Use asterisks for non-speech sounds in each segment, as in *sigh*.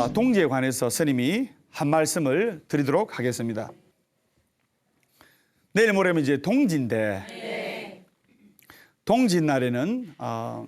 자, 동지에 관해서 스님이 한 말씀을 드리도록 하겠습니다. 내일 모레면 이제 동지인데 동지 날에는 어,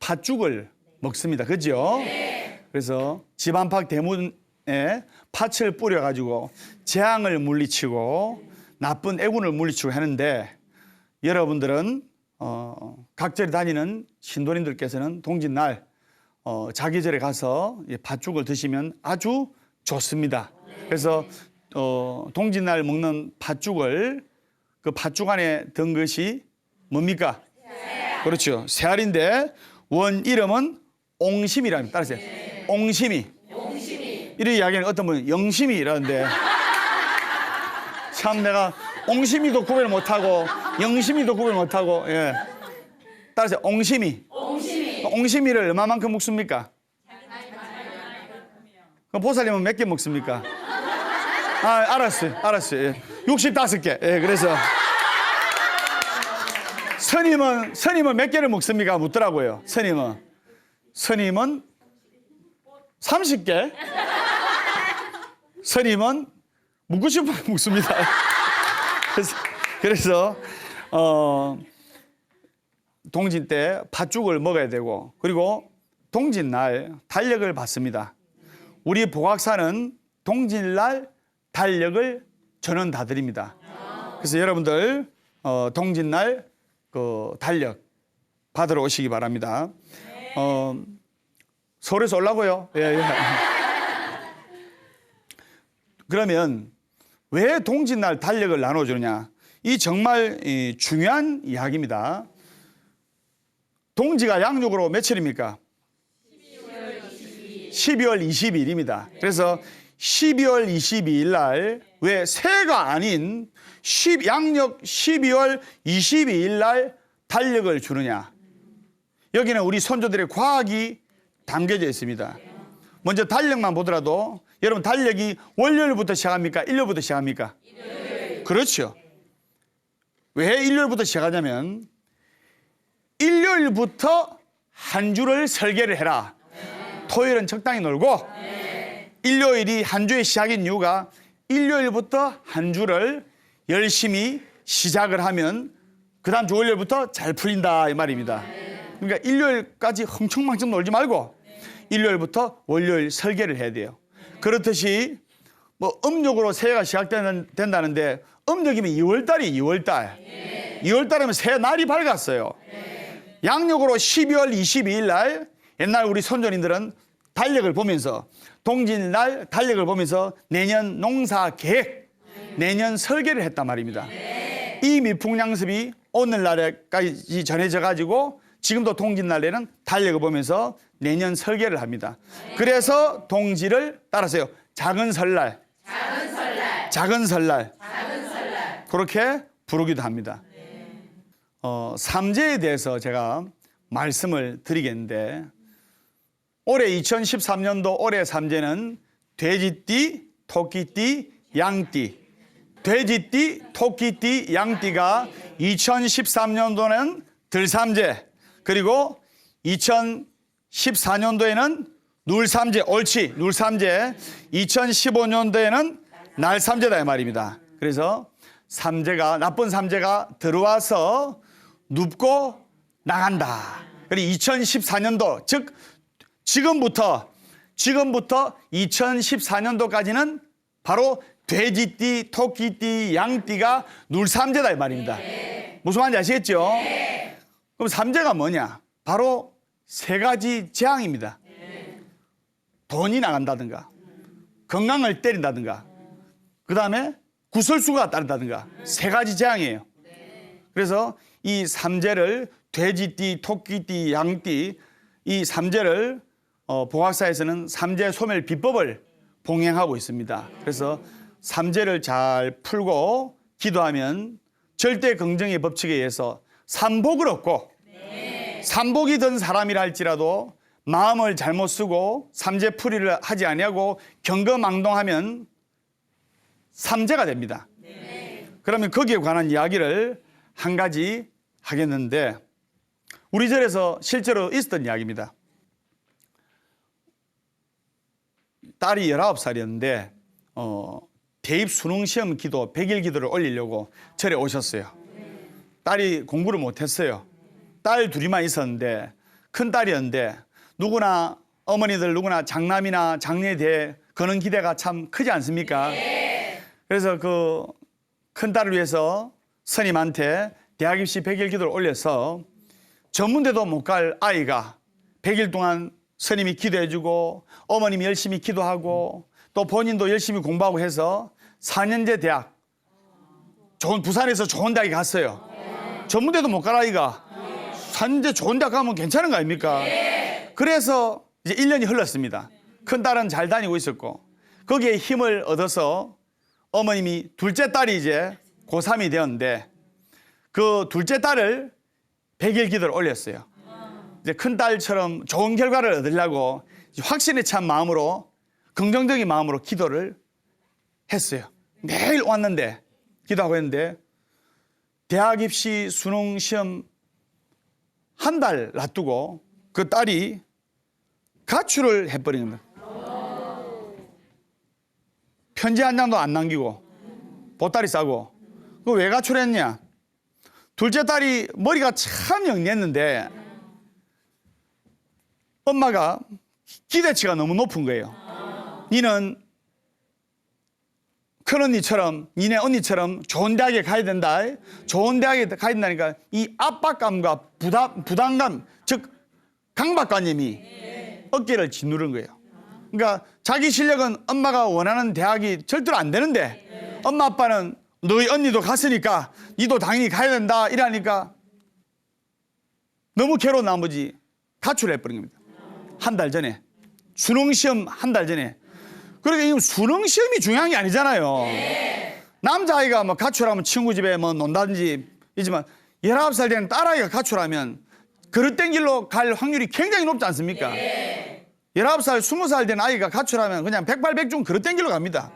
팥죽을 먹습니다. 그죠? 그래서 집 안팎 대문에 팥을 뿌려가지고 재앙을 물리치고 나쁜 애군을 물리치고 하는데 여러분들은 어, 각절에 다니는 신도님들께서는 동짓날 어, 자기절에 가서 이 팥죽을 드시면 아주 좋습니다. 그래서 어, 동짓날 먹는 팥죽을 그 팥죽 안에 든 것이 뭡니까? 그렇죠. 새알인데 원 이름은 옹심이랍니다. 따라서 옹심이. 이런 이야기는 어떤 분은 영심이라는데 참 내가 옹심이도 구별 못하고 영심이도 구별 못하고 예. 따라서 옹심이. 옹심이를 얼마만큼 먹습니까? 그럼 보살님은 몇 개 먹습니까? 아, 알았어요. 알았어요. 예. 65개. 예, 그래서 스님은 스님은 몇 개를 먹습니까? 묻더라고요. 스님은 스님은 30개. 스님은 묻고 싶어 먹습니다. 그래서 그래서 어 동진 때 팥죽을 먹어야 되고 그리고 동진 날 달력을 받습니다. 우리 보각사는 동진 날 달력을 전원 다 드립니다. 그래서 여러분들 어, 동진 날 그 달력 받으러 오시기 바랍니다. 어, 서울에서 올라고요. 예, 예. *laughs* 그러면 왜 동진 날 달력을 나눠주느냐? 이 정말 이, 중요한 이야기입니다. 동지가 양력으로 며칠입니까? 12월 22일입니다. 그래서 12월 22일 날 왜 새가 아닌 10, 양력 12월 22일 날 달력을 주느냐? 여기는 우리 선조들의 과학이 담겨져 있습니다. 먼저 달력만 보더라도 여러분 달력이 월요일부터 시작합니까? 일요일부터 시작합니까? 그렇죠. 왜 일요일부터 시작하냐면 일요일부터 한 주를 설계를 해라. 토요일은 적당히 놀고 일요일이 한 주의 시작인 이유가 일요일부터 한 주를 열심히 시작을 하면 그 다음 주 월요일부터 잘 풀린다 이 말입니다. 그러니까 일요일까지 흥청망청 놀지 말고 일요일부터 월요일 설계를 해야 돼요. 그렇듯이 뭐 음력으로 새해가 시작된다는데 음력이면 2월달이 2월달. 2월달이면 새해 날이 밝았어요. 양력으로 12월 22일 날 옛날 우리 선조님들은 달력을 보면서 동짓날 달력을 보면서 내년 농사 계획, 내년 설계를 했단 말입니다. 이 미풍양습이 오늘날에까지 전해져 가지고 지금도 동짓날에는 달력을 보면서 내년 설계를 합니다. 그래서 동지를 따라서요. 작은 설날, 작은 설날, 그렇게 부르기도 합니다. 어, 삼재에 대해서 제가 말씀을 드리겠는데 올해 2013년도 올해 삼재는 돼지띠, 토끼띠, 양띠. 돼지띠, 토끼띠, 양띠가 2013년도는 들삼재 그리고 2014년도에는 눌삼재, 옳지, 눌삼재. 2015년도에는 날삼재다 이 말입니다. 그래서 삼재가 나쁜 삼재가 들어와서 눕고 나간다. 그리고 2014년도 즉 지금부터 지금부터 2014년도까지는 바로 돼지띠, 토끼띠, 양띠가 눌삼재다 이 말입니다. 무슨 말인지 아시겠죠? 그럼 삼재가 뭐냐? 바로 세 가지 재앙입니다. 돈이 나간다든가, 건강을 때린다든가, 그 다음에 구설수가 따른다든가, 세 가지 재앙이에요. 그래서 이 삼재를 돼지띠, 토끼띠, 양띠 이 삼재를 어, 보학사에서는 삼재 소멸 비법을 봉행하고 있습니다. 그래서 삼재를 잘 풀고 기도하면 절대 긍정의 법칙에 의해서 삼복을 얻고 삼복이 든 사람이라 할지라도 마음을 잘못 쓰고 삼재 풀이를 하지 아니하고 경거망동하면 삼재가 됩니다. 그러면 거기에 관한 이야기를 한 가지 하겠는데 우리 절에서 실제로 있었던 이야기입니다. 딸이 19살이었는데 어, 대입 수능 시험 기도 100일 기도를 올리려고 절에 오셨어요. 딸이 공부를 못했어요. 딸 둘이만 있었는데 큰 딸이었는데 누구나 어머니들 누구나 장남이나 장녀에 대해 그런 기대가 참 크지 않습니까? 그래서 그 큰 딸을 위해서 스님한테 대학 입시 100일 기도를 올려서 전문대도 못 갈 아이가 100일 동안 스님이 기도해 주고 어머님이 열심히 기도하고 또 본인도 열심히 공부하고 해서 4년제 대학 좋은 부산에서 좋은 대학에 갔어요. 전문대도 못 갈 아이가 4년제 좋은 대학 가면 괜찮은 거 아닙니까? 그래서 이제 1년이 흘렀습니다. 큰 딸은 잘 다니고 있었고 거기에 힘을 얻어서 어머님이 둘째 딸이 이제 고3이 되었는데 그 둘째 딸을 100일 기도를 올렸어요. 이제 큰 딸처럼 좋은 결과를 얻으려고 확신에 찬 마음으로 긍정적인 마음으로 기도를 했어요. 매일 왔는데 기도하고 했는데 대학 입시 수능 시험 한 달 놔두고 그 딸이 가출을 해버리는 거예요. 편지 한 장도 안 남기고 보따리 싸고 그 왜 가출했냐? 둘째 딸이 머리가 참 영리했는데 엄마가 기대치가 너무 높은 거예요. 니는 큰 언니처럼 니네 언니처럼 좋은 대학에 가야 된다. 좋은 대학에 가야 된다니까 이 압박감과 부담, 부담감 즉 강박관념이 어깨를 짓누른 거예요. 그러니까 자기 실력은 엄마가 원하는 대학이 절대로 안 되는데 엄마 아빠는 너희 언니도 갔으니까 니도 당연히 가야 된다 이러니까 너무 괴로운 나머지 가출해 버린 겁니다. 한 달 전에 수능 시험 한 달 전에 그러니까 이 수능 시험이 중요한 게 아니잖아요. 남자아이가 뭐 가출하면 친구 집에 뭐 논다든지 이지만 19살 되는 딸아이가 가출하면 그릇된 길로 갈 확률이 굉장히 높지 않습니까? 19살, 20살 된 아이가 가출하면 그냥 백발백중 그릇된 길로 갑니다.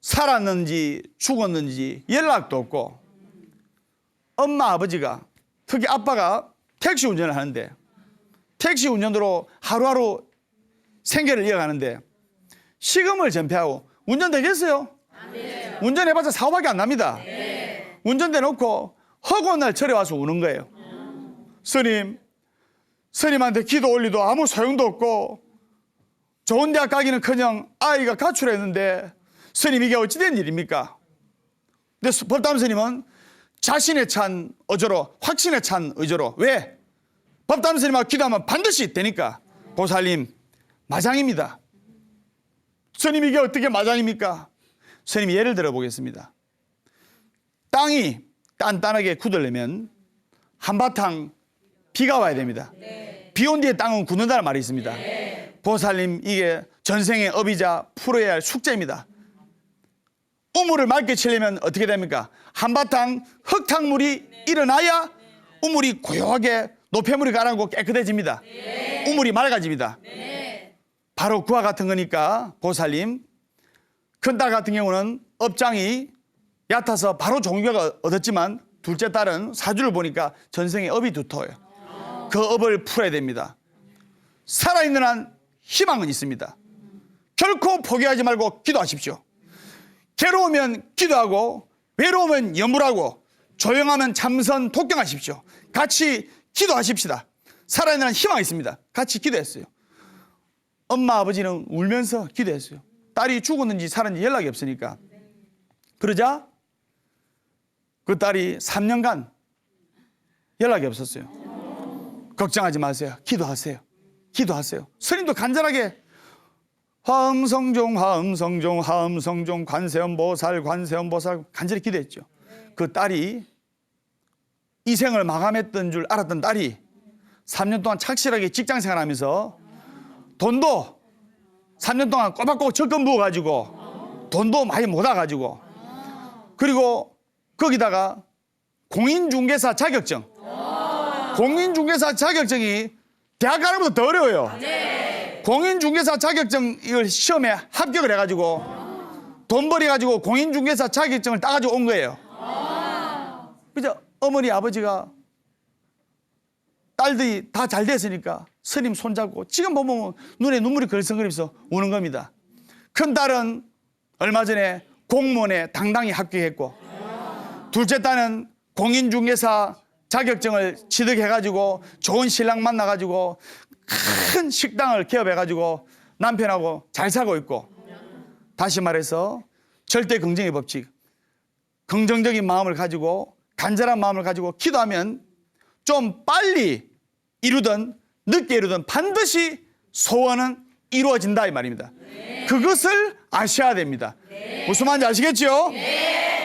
살았는지 죽었는지 연락도 없고 엄마 아버지가 특히 아빠가 택시 운전을 하는데 택시 운전으로 하루하루 생계를 이어가는데 시금을 전폐하고 운전 되겠어요? 운전해봤자 사고밖에 안 납니다. 운전대 놓고 허구한 날 절에 와서 우는 거예요. 스님, 스님한테 기도 올리도 아무 소용도 없고 좋은 대학 가기는 커녕 아이가 가출했는데 스님 이게 어찌된 일입니까? 근데 법담 스님은 자신의 찬 어조로 확신에 찬 의조로 왜? 법담 스님하고 기도하면 반드시 되니까 보살님 마장입니다. 스님 이게 어떻게 마장입니까? 스님 예를 들어 보겠습니다. 땅이 단단하게 굳으려면 한바탕 비가 와야 됩니다. 비온 뒤에 땅은 굳는다는 말이 있습니다. 보살님 이게 전생의 업이자 풀어야 할 숙제입니다. 우물을 맑게 치려면 어떻게 됩니까? 한바탕 흙탕물이 일어나야 우물이 고요하게 노폐물이 가라앉고 깨끗해집니다. 우물이 맑아집니다. 바로 그와 같은 거니까 보살님 큰 딸 같은 경우는 업장이 얕아서 바로 종교가 얻었지만 둘째 딸은 사주를 보니까 전생에 업이 두터워요. 그 업을 풀어야 됩니다. 살아있는 한 희망은 있습니다. 결코 포기하지 말고 기도하십시오. 괴로우면 기도하고 외로우면 염불하고 조용하면 참선 독경하십시오. 같이 기도하십시다. 살아있는 한 희망이 있습니다. 같이 기도했어요. 엄마 아버지는 울면서 기도했어요. 딸이 죽었는지 살았는지 연락이 없으니까. 그러자 그 딸이 3년간 연락이 없었어요. 걱정하지 마세요. 기도하세요. 기도하세요. 스님도 간절하게 화음성종 화음성종 화음성종 관세음보살 관세음보살 간절히 기도했죠. 그 딸이 이 생을 마감했던 줄 알았던 딸이 3년 동안 착실하게 직장 생활하면서 돈도 3년 동안 꼬박꼬박 적금 부어가지고 돈도 많이 모아가지고 그리고 거기다가 공인중개사 자격증 공인중개사 자격증이 대학 가는 것보다 더 어려워요. 공인중개사 자격증 이걸 시험에 합격을 해가지고 돈 벌여가지고 공인중개사 자격증을 따가지고 온 거예요. 그죠? 어머니 아버지가 딸들이 다 잘 됐으니까 스님 손잡고 지금 보면 눈에 눈물이 걸성거리면서 우는 겁니다. 큰 딸은 얼마 전에 공무원에 당당히 합격했고 둘째 딸은 공인중개사 자격증을 취득해가지고 좋은 신랑 만나가지고 큰 식당을 개업해가지고 남편하고 잘 살고 있고 다시 말해서 절대 긍정의 법칙 긍정적인 마음을 가지고 간절한 마음을 가지고 기도하면 좀 빨리 이루든 늦게 이루든 반드시 소원은 이루어진다 이 말입니다. 그것을 아셔야 됩니다. 무슨 말인지 아시겠죠?